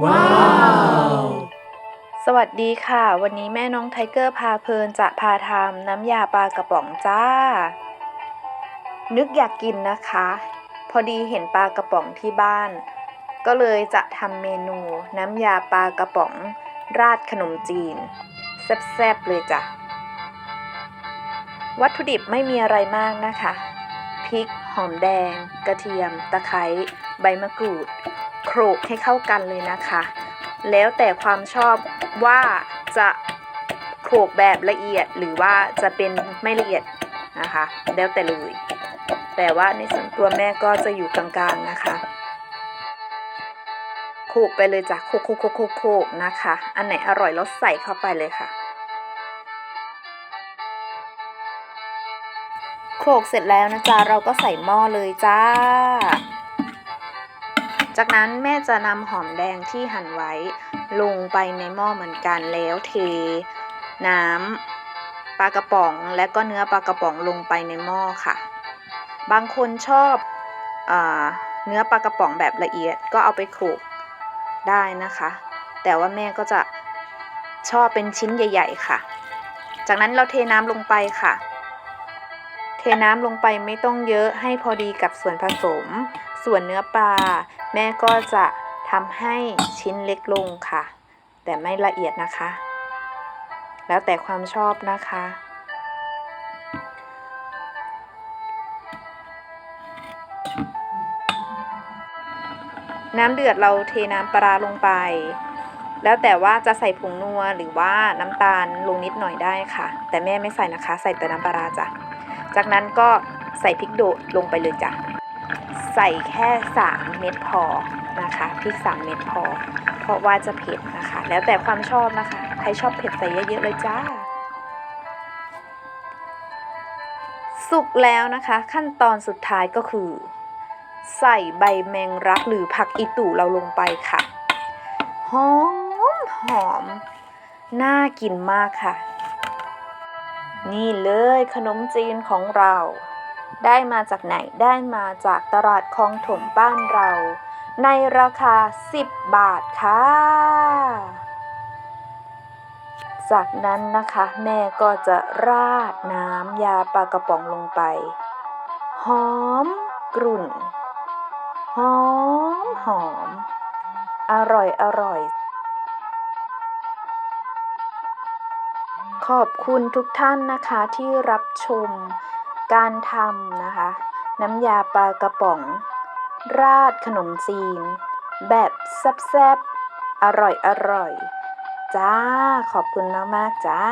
ว้าว สวัสดีค่ะ วันนี้แม่น้องไทเกอร์พาเพลินจะพาทำน้ำยาปลากระป๋องจ้า นึกอยากกินนะคะ พอดีเห็นปลากระป๋องที่บ้าน ก็เลยจะทำเมนูน้ำยาปลากระป๋อง ราดขนมจีน แซ่บๆเลยจ้ะ วัตถุดิบไม่มีอะไรมากนะคะ พริก หอมแดง กระเทียม ตะไคร้ ใบมะกรูด โขลกให้เข้ากันเลยนะคะ แล้วแต่ความชอบว่าจะโขลกแบบละเอียดหรือว่าจะเป็นไม่ละเอียดนะคะ แล้วแต่เลย แต่ว่าในส่วนตัวแม่ก็จะอยู่กลางๆนะคะโขลกไปเลยจ้ะโขลกโขลกโขลกโขลกโขลกนะคะ อันไหนอร่อยแล้วใส่เข้าไปเลยค่ะโขลกเสร็จแล้วนะจ๊ะเราก็ใส่หม้อเลยจ้า จากนั้นแม่จะนำหอมแดงที่หั่นไว้ ลงไปในหม้อเหมือนกันแล้วเท น้ำปลากระป๋องและก็เนื้อปลากระป๋องลงไปในหม้อค่ะ บางคนชอบอเนื้อปลากระป๋องแบบละเอียดก็เอาไปโขลกได้นะคะ แต่ว่าแม่ก็จะชอบเป็นชิ้นใหญ่ ๆ ค่ะ จากนั้นเราเทน้ำลงไปค่ะ เทน้ำลงไปไม่ต้องเยอะให้พอดีกับส่วนผสม ส่วนเนื้อปลา แม่ก็จะทำให้ชิ้นเล็กลงค่ะ แต่ไม่ละเอียดนะคะ แล้วแต่ความชอบนะคะ น้ำเดือดเราเทน้ำปลาลงไป แล้วแต่ว่าจะใส่ผงนัวหรือว่าน้ำตาลลงนิดหน่อยได้ค่ะ แต่แม่ไม่ใส่นะคะ ใส่แต่น้ำปลาร้าจ้ะจากนั้นก็ใส่พริกโดดลงไปเลยจ้ะ ใส่แค่ 3 เม็ดพอนะคะพริก 3 เม็ดพอ เพราะว่าจะเผ็ดนะคะ แล้วแต่ความชอบนะคะ ใครชอบเผ็ดใส่เยอะๆเลยจ้า สุกแล้วนะคะ ขั้นตอนสุดท้ายก็คือ ใส่ใบแมงรักหรือผักอีตู่เราลงไปค่ะหอมหอมน่ากินมากค่ะ นี่เลยขนมจีนของเรา ได้มาจากไหนได้มาจากตลาดคลองถมบ้านเรา ในราคา 10 บาทค่ะ จากนั้นนะคะ แม่ก็จะราดน้ำยาปลากระป๋องลงไป หอมกรุ่น หอมหอม อร่อยอร่อยขอบคุณทุกท่านนะคะที่รับชม การทำนะคะ น้ำยาปลากระป๋อง ราดขนมจีน แบบแซ่บๆ อร่อยอร่อยๆจ้า ขอบคุณมาก ๆ จ้า